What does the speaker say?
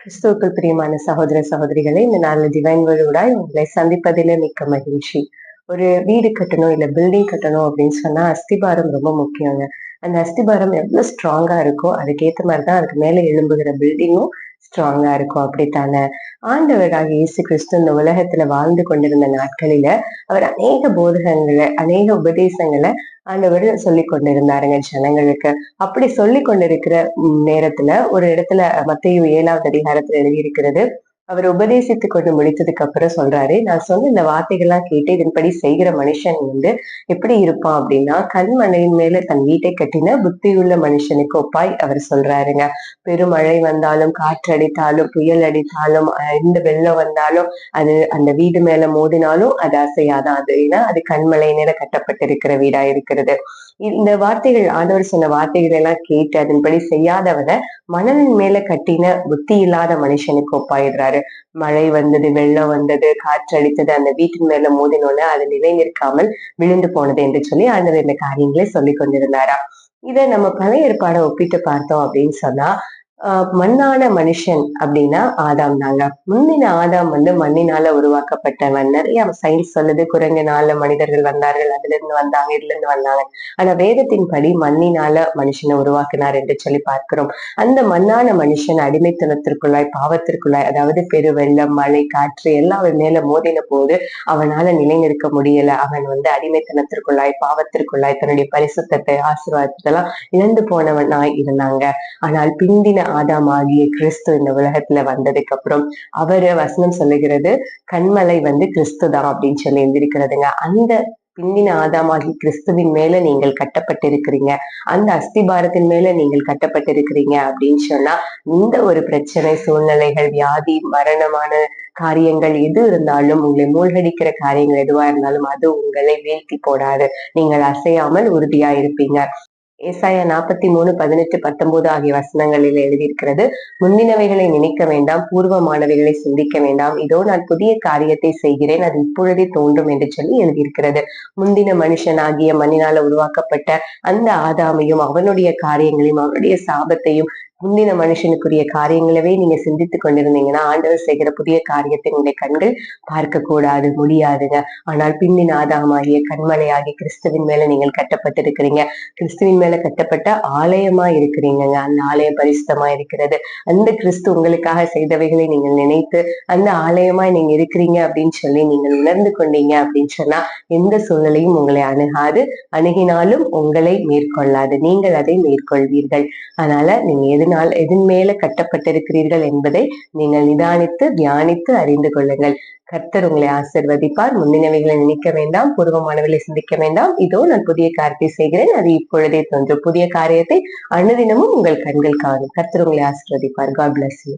கிறிஸ்துவுக்குள் பிரியமான சகோதர சகோதரிகளை இந்த நாலு டிவைன் உங்களை சந்திப்பதிலே மிக்க மகிழ்ச்சி. ஒரு வீடு கட்டணும் இல்ல பில்டிங் கட்டணும் அப்படின்னு சொன்னா அஸ்திபாரம் ரொம்ப முக்கியங்க. அந்த அஸ்திபாரம் எவ்வளவு ஸ்ட்ராங்கா இருக்கோ அதுக்கேற்ற மாதிரிதான் அதுக்கு மேல எழும்புகிற பில்டிங்கும் ஸ்ட்ராங்கா இருக்கும். அப்படித்தானே? ஆண்டவராக இயேசு கிறிஸ்து இந்த உலகத்துல வாழ்ந்து கொண்டிருந்த நாட்களில அவர் அநேக போதகங்களை அநேக உபதேசங்களை ஆண்டவர் சொல்லி கொண்டிருந்தாருங்க ஜனங்களுக்கு. அப்படி சொல்லி கொண்டிருக்கிற நேரத்துல ஒரு இடத்துல மத்திய ஏழாவது அதிகாரத்துல எழுதியிருக்கிறது அவர் உபதேசித்து கொண்டு முடித்ததுக்கு அப்புறம் சொல்றாரு நான் சொன்ன இந்த வார்த்தைகள்லாம் கேட்டு இதன்படி செய்கிற மனுஷன் வந்து எப்படி இருப்பான் அப்படின்னா கண்மனையின் மேல தன் வீட்டை கட்டின புத்தியுள்ள மனுஷனுக்கு ஒப்பாய் அவர் சொல்றாருங்க. பெருமழை வந்தாலும் காற்றடித்தாலும் புயல் அடித்தாலும் எந்த வெள்ளம் வந்தாலும் அது அந்த வீடு மேல மோதினாலும் அது அசையாதான் அது ஏன்னா அது கண்மலையினர கட்டப்பட்டிருக்கிற வீடா இருக்கிறது. இந்த வார்த்தைகள் ஆண்டவர் சொன்ன வார்த்தைகள் எல்லாம் கேட்டு அதன்படி செய்யாதவனை மணலின் மேல கட்டின புத்தி இல்லாத மனுஷனுக்கு ஒப்பாயிடுறாரு. மழை வந்தது வெள்ளம் வந்தது காற்று அடித்தது அந்த வீட்டின் மேல மோதினோன்னு அது நிலை நிற்காமல் விழுந்து போனது என்று சொல்லி ஆண்டவர் இந்த காரியங்களை சொல்லி கொண்டிருந்தாரா. இதை நம்ம பழைய ஏற்பாடை ஒப்பிட்டு பார்த்தோம் அப்படின்னு சொன்னா மண்ணான மனுஷன் அப்படின்னா ஆதாம் தாங்க. முன்னின ஆதாம் வந்து மண்ணினால உருவாக்கப்பட்டவன். நிறைய சயின்ஸ் சொல்லுது குரங்கினால மனிதர்கள் வந்தார்கள் அதுல இருந்து வந்தாங்க இதுல இருந்து வந்தாங்க. ஆனா வேதத்தின் படி மண்ணினால மனுஷனை உருவாக்கினார் என்று சொல்லி பார்க்கிறோம். அந்த மண்ணான மனுஷன் அடிமைத்தனத்திற்குள்ளாய் பாவத்திற்குள்ளாய் அதாவது பெரு வெள்ளம் மழை காற்று எல்லாம் அவன் மேல மோதின போது அவனால நிலைநிற்க முடியல. அவன் வந்து அடிமைத்தனத்திற்குள்ளாய் பாவத்திற்குள்ளாய் தன்னுடைய பரிசுத்தத்தை ஆசீர்வாதத்தெல்லாம் இழந்து போனவனாய் இருந்தாங்க. ஆனால் பிந்தின ஆதாம் ஆகிய கிறிஸ்து இந்த உலகத்துல வந்ததுக்கு அப்புறம் அவரு வசனம் சொல்லுகிறது கண்மலை வந்து கிறிஸ்து தான் அப்படின்னு சொல்லி எழுந்திருக்கிறதுங்க அந்த பின்னின ஆதாமாகி கிறிஸ்துவின் மேல நீங்கள் கட்டப்பட்டிருக்கிறீங்க. அந்த அஸ்திபாரத்தின் மேல நீங்கள் கட்டப்பட்டிருக்கிறீங்க அப்படின்னு சொன்னா இந்த ஒரு பிரச்சனை சூழ்நிலைகள் வியாதி மரணமான காரியங்கள் எது இருந்தாலும் உங்களை மூழ்கடிக்கிற காரியங்கள் எதுவா இருந்தாலும் அது உங்களை வீழ்த்தி போடாது. நீங்கள் அசையாமல் உறுதியா இருப்பீங்க ஏசாய நாற்பத்தி மூணு பதினெட்டு பத்தொன்பது ஆகிய வசனங்களில் எழுதியிருக்கிறது முந்தினவைகளை நினைக்க வேண்டாம் பூர்வமானவைகளை சிந்திக்க வேண்டாம். இதோ நான் புதிய காரியத்தை செய்கிறேன் அது இப்பொழுதே தோன்றும் என்று சொல்லி எழுதியிருக்கிறது. முந்தின மனுஷனாகிய மண்ணினால உருவாக்கப்பட்ட அந்த ஆதாமையும் அவனுடைய காரியங்களையும் அவனுடைய சாபத்தையும் முந்தின மனுஷனுக்குரிய காரியங்களவே நீங்க சிந்தித்து கொண்டிருந்தீங்கன்னா ஆண்டவர் செய்கிற புதிய காரியத்தை உங்களுடைய கண்கள் பார்க்க கூடாது முடியாதுங்க. ஆனால் பின்னின் ஆதாமாகிய கண்மலையாகிய கிறிஸ்துவின் மேல நீங்கள் கட்டப்பட்டிருக்கிறீங்க. கிறிஸ்துவின் மேல கட்டப்பட்ட ஆலயமா இருக்கிறீங்க அந்த ஆலயம் பரிசுத்தமா இருக்கிறது. அந்த கிறிஸ்து உங்களுக்காக செய்தவைகளை நீங்கள் நினைத்து அந்த ஆலயமா நீங்க இருக்கிறீங்க அப்படின்னு சொல்லி நீங்கள் உணர்ந்து கொண்டீங்க அப்படின்னு சொன்னா எந்த சூழ்நிலையும் உங்களை அணுகாது. அணுகினாலும் உங்களை மேற்கொள்ளாது. நீங்கள் அதை மேற்கொள்வீர்கள். அதனால நீங்க எது எதனால் எதன் மேல கட்டப்பட்டிருக்கிறீர்கள் என்பதை நீங்கள் நிதானித்து தியானித்து அறிந்து கொள்ளுங்கள். கர்த்தர் உங்களை ஆசிர்வதிப்பார். முன்னினவைகளை நினைக்க வேண்டாம். பூர்வமானவர்களை சிந்திக்க வேண்டாம். இதோ நான் புதிய காரியத்தை செய்கிறேன். அது இப்பொழுதே தோன்றும். புதிய காரியத்தை அனுதினமும் உங்கள் கண்கள் காணும். கர்த்தர் உங்களை ஆசிர்வதிப்பார். God bless you